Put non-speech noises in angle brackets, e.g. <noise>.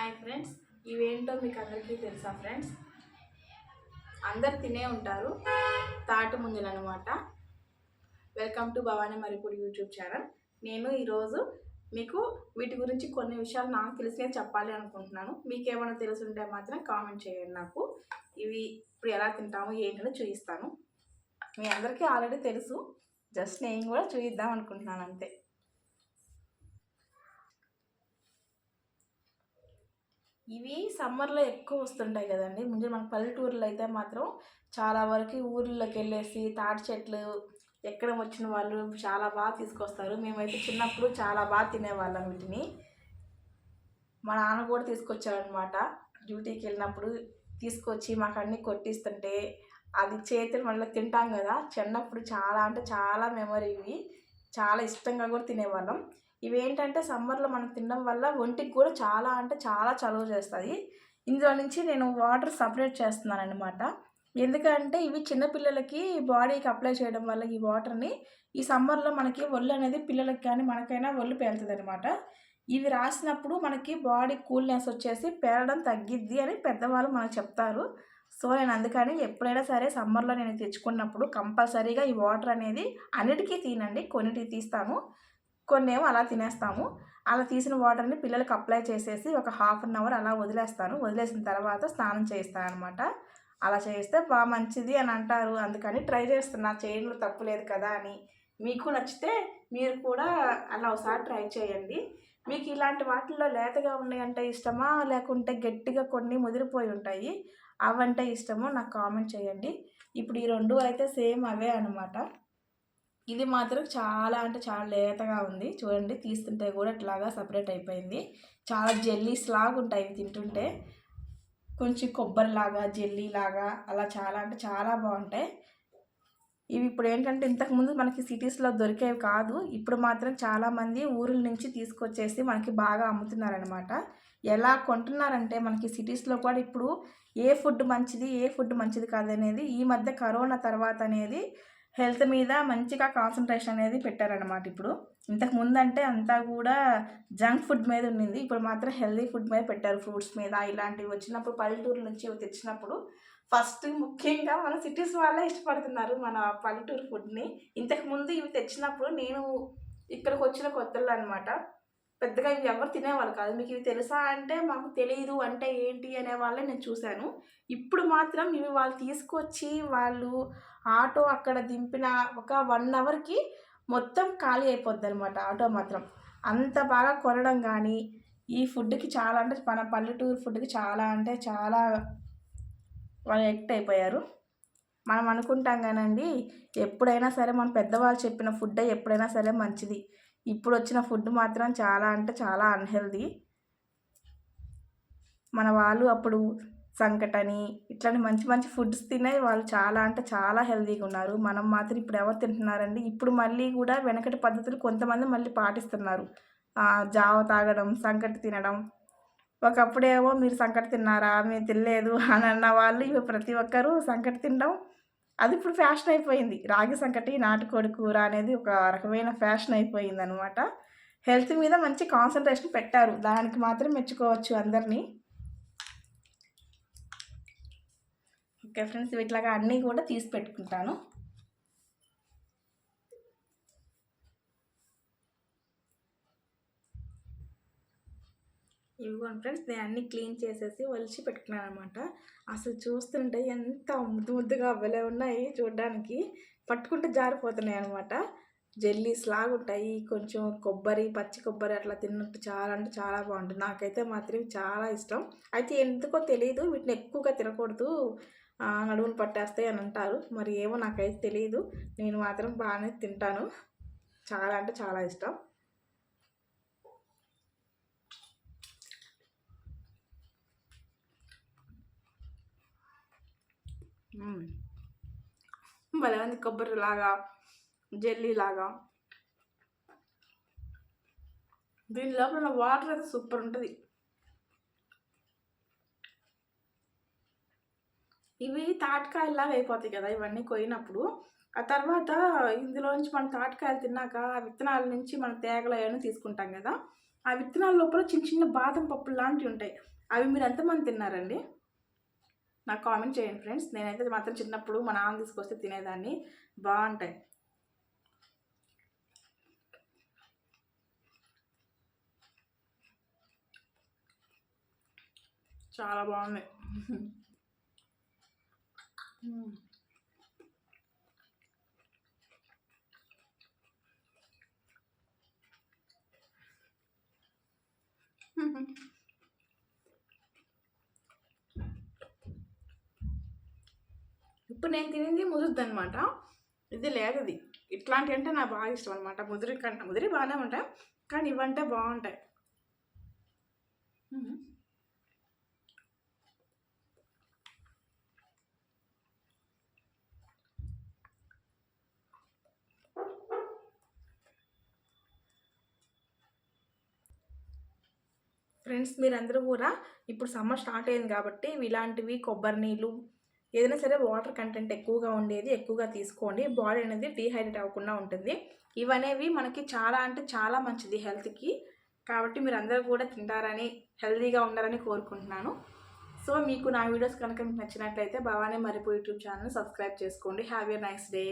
Hi friends. ఇవేంటో మీకు అందరికీ తెలుసా ఫ్రెండ్స్? అందరు తినే ఉంటారు తాటి ముంజలు అనమాట welcome to Bhavani Maripudi YouTube channel. నేను ఈరోజు మీకు వీటి గురించి కొన్ని విషయాలు నాకు తెలిసినవి చెప్పాలి అనుకుంటున్నాను. మీకు ఏమైనా తెలుసుంటే మాత్రం కామెంట్ చేయండి నాకు. ఇవి ఇప్పుడు ఎలా తింటాము ఏంటని చూపిస్తాను. మీ అందరికీ ఆల్రెడీ తెలుసు. జస్ట్ నేను కూడా చూపిద్దాం అనుకుంటున్నాను అంతే. ఇవి సమ్మర్లో ఎక్కువ వస్తుంటాయి కదండి. ముందు మన పల్లెటూరులో అయితే మాత్రం చాలా వరకు ఊర్లోకి వెళ్ళేసి తాటి చెట్లు ఎక్కడ వచ్చిన వాళ్ళు చాలా బాగా తీసుకొస్తారు. మేమైతే చిన్నప్పుడు చాలా బాగా తినేవాళ్ళం వీటిని. మా నాన్న కూడా తీసుకొచ్చారనమాట డ్యూటీకి వెళ్ళినప్పుడు తీసుకొచ్చి మాకు అన్నీ కొట్టిస్తుంటే అది చేతులు మళ్ళీ తింటాం కదా. చిన్నప్పుడు చాలా అంటే చాలా మెమరీ ఇవి. చాలా ఇష్టంగా కూడా తినేవాళ్ళం. ఇవి ఏంటంటే సమ్మర్లో మనం తినడం వల్ల ఒంటికి కూడా చాలా అంటే చాలా చలువ చేస్తుంది ఇందులో నుంచి నేను వాటర్ సపరేట్ చేస్తున్నాను అనమాట ఎందుకంటే ఇవి చిన్నపిల్లలకి బాడీకి అప్లై చేయడం వల్ల ఈ వాటర్ని ఈ సమ్మర్లో మనకి ఒళ్ళు అనేది పిల్లలకి కానీ మనకైనా ఒళ్ళు పేలుతుంది అనమాట ఇవి రాసినప్పుడు మనకి బాడీ కూల్నెస్ వచ్చేసి పేలడం తగ్గిద్ది అని పెద్దవాళ్ళు మనకు చెప్తారు. సో నేను అందుకని ఎప్పుడైనా సరే సమ్మర్లో నేను తెచ్చుకున్నప్పుడు కంపల్సరీగా ఈ వాటర్ అనేది అన్నిటికీ తీనండి. కొన్నిటికి తీస్తాను. కొన్ని ఏమో అలా తినేస్తాము. అలా తీసిన వాటర్ని పిల్లలకి అప్లై చేసేసి ఒక హాఫ్ అన్ అవర్ అలా వదిలేస్తాను. వదిలేసిన తర్వాత స్నానం చేయిస్తాను అనమాట అలా చేస్తే బాగా మంచిది అని అంటారు. అందుకని ట్రై చేస్తున్నా. చేయడంలో తప్పు లేదు కదా అని. మీకు నచ్చితే మీరు కూడా అలా ఒకసారి ట్రై చేయండి. మీకు ఇలాంటి వాటిల్లో లేతగా ఉన్నాయంటే ఇష్టమా? లేకుంటే గట్టిగా కొన్ని ముదిరిపోయి ఉంటాయి. అవంటే ఇష్టమో నాకు కామెంట్ చేయండి. ఇప్పుడు ఈ రెండు అయితే సేమ్ అవే అనమాట ఇది మాత్రం చాలా అంటే చాలా లేతగా ఉంది. చూడండి తీస్తుంటే కూడా ఇట్లాగా సపరేట్ అయిపోయింది. చాలా జెల్లీస్ లాగా ఉంటాయి ఇవి తింటుంటే. కొంచెం కొబ్బరిలాగా జెల్లీ లాగా అలా చాలా అంటే చాలా బాగుంటాయి. ఇవి ఇప్పుడు ఏంటంటే ఇంతకుముందు మనకి సిటీస్లో దొరికేవి కాదు. ఇప్పుడు మాత్రం చాలామంది ఊరుల నుంచి తీసుకొచ్చేసి మనకి బాగా అమ్ముతున్నారనమాట ఎలా కొంటున్నారంటే మనకి సిటీస్లో కూడా ఇప్పుడు ఏ ఫుడ్ మంచిది ఏ ఫుడ్ మంచిది కాదనేది ఈ మధ్య కరోనా తర్వాత అనేది హెల్త్ మీద మంచిగా కాన్సన్ట్రేషన్ అనేది పెట్టారనమాట ఇప్పుడు. ఇంతకు ముందంటే అంతా కూడా జంక్ ఫుడ్ మీద ఉండింది. ఇప్పుడు మాత్రం హెల్తీ ఫుడ్ మీద పెట్టారు. ఫ్రూట్స్ మీద ఇలాంటివి వచ్చినప్పుడు పల్లెటూరు నుంచి తెచ్చినప్పుడు ఫస్ట్ ముఖ్యంగా మన సిటీస్ వాళ్ళే ఇష్టపడుతున్నారు మన పల్లెటూరు ఫుడ్ని. ఇంతకు ముందు ఇవి తెచ్చినప్పుడు నేను ఇక్కడికి వచ్చిన కొత్తలు అనమాట పెద్దగా ఇవి ఎవరు తినేవాళ్ళు కాదు. మీకు ఇవి తెలుసా అంటే మాకు తెలియదు అంటే ఏంటి అనే వాళ్ళే నేను చూశాను. ఇప్పుడు మాత్రం ఇవి వాళ్ళు తీసుకొచ్చి వాళ్ళు ఆటో అక్కడ దింపిన ఒక వన్ అవర్కి మొత్తం ఖాళీ అయిపోద్ది అనమాట ఆటో మాత్రం. అంత బాగా కొనడం కానీ ఈ ఫుడ్కి చాలా అంటే మన పల్లెటూరు ఫుడ్కి చాలా అంటే చాలా వాళ్ళు ఎక్ట్ అయిపోయారు. మనం అనుకుంటాం కానండి ఎప్పుడైనా సరే మన పెద్దవాళ్ళు చెప్పిన ఫుడ్ ఎప్పుడైనా సరే మంచిది. ఇప్పుడు వచ్చిన ఫుడ్ మాత్రం చాలా అంటే చాలా అన్హెల్దీ మన వాళ్ళు అప్పుడు సంకటని ఇట్లాంటి మంచి మంచి ఫుడ్స్ తినే వాళ్ళు చాలా అంటే చాలా హెల్తీగా ఉన్నారు. మనం మాత్రం ఇప్పుడు ఎవరు తింటున్నారండి? ఇప్పుడు మళ్ళీ కూడా వెనకటి పద్ధతులు కొంతమంది మళ్ళీ పాటిస్తున్నారు. జావ తాగడం సంకటి తినడం. ఒకప్పుడేమో మీరు సంకటి తిన్నారా? మేము తినలేదు <laughs> అని అన్న వాళ్ళు ఇవి ప్రతి ఒక్కరూ సంకటి తినడం అది ఇప్పుడు ఫ్యాషన్ అయిపోయింది. రాగి సంకటి నాటుకోడి కూర అనేది ఒక రకమైన ఫ్యాషన్ అయిపోయింది అనమాట హెల్త్ మీద మంచి కాన్సన్ట్రేషన్ పెట్టారు. దానికి మాత్రం మెచ్చుకోవచ్చు అందరినీ. ఓకే ఫ్రెండ్స్ ఇట్లాగా అన్నీ కూడా తీసి పెట్టుకుంటాను. ఇదిగోండి ఫ్రెండ్స్ నేను అన్నీ క్లీన్ చేసేసి ఒలిచి పెట్టుకున్నాను అనమాట అసలు చూస్తుంటే ఎంత ముద్దు ముద్దుగా అవ్వలే ఉన్నాయి చూడడానికి. పట్టుకుంటే జారిపోతున్నాయి అనమాట జెల్లీస్ లాగా ఉంటాయి కొంచెం కొబ్బరి పచ్చి కొబ్బరి అట్లా తిన్నట్టు చాలా అంటే చాలా బాగుంటుంది. నాకైతే మాత్రం చాలా ఇష్టం. అయితే ఎందుకో తెలియదు వీటిని ఎక్కువగా తినకూడదు నడువులు పట్టేస్తాయి అని అంటారు. మరి ఏమో నాకైతే తెలియదు నేను మాత్రం బాగానే తింటాను. చాలా అంటే చాలా ఇష్టం. భలే ఉంది కొబ్బరి లాగా జెల్లీ లాగా. దీని లోపల వాటర్ అయితే సూపర్ ఉంటుంది. ఇవి తాటికాయలాగా అయిపోతాయి కదా ఇవన్నీ కొయినప్పుడు ఆ తర్వాత ఇందులో నుంచి మనం తాటికాయలు తిన్నాక ఆ విత్తనాల నుంచి మనం తేగలు అవన్నీ తీసుకుంటాం కదా. ఆ విత్తనాల లోపల చిన్న చిన్న బాదం పప్పులు లాంటివి ఉంటాయి. అవి మీరు ఎంతమంది తిన్నారండి? నాకు కామెంట్ చేయండి ఫ్రెండ్స్. నేనైతే మాత్రం చిన్నప్పుడు మా నాన్న తీసుకొస్తే తినేదాన్ని. బాగుంటాయి. చాలా బాగున్నాయి. మ్మ్. ఇప్పుడు నేను తినేది ముదురుద్ది అనమాట ఇది లేదు ఇది ఇట్లాంటివి అంటే నాకు బాగా ఇష్టం అనమాట ముదిరి కంటే ముదిరి బాగానే ఉంటాయి కానీ ఇవంటే బాగుంటాయి. ఫ్రెండ్స్ మీరందరూ కూడా ఇప్పుడు సమ్మర్ స్టార్ట్ అయింది కాబట్టి ఇలాంటివి కొబ్బరి నీళ్ళు ఏదైనా సరే వాటర్ కంటెంట్ ఎక్కువగా ఉండేది ఎక్కువగా తీసుకోండి. బాడీ అనేది డీహైడ్రేట్ అవ్వకుండా ఉంటుంది. ఇవనేవి మనకి చాలా అంటే చాలా మంచిది హెల్త్కి. కాబట్టి మీరు అందరూ కూడా తింటారని హెల్తీగా ఉండాలని కోరుకుంటున్నాను. సో మీకు నా వీడియోస్ కనుక మీకు నచ్చినట్లయితే Bhavani Maripudi YouTube channel subscribe చేసుకోండి. Have a nice day.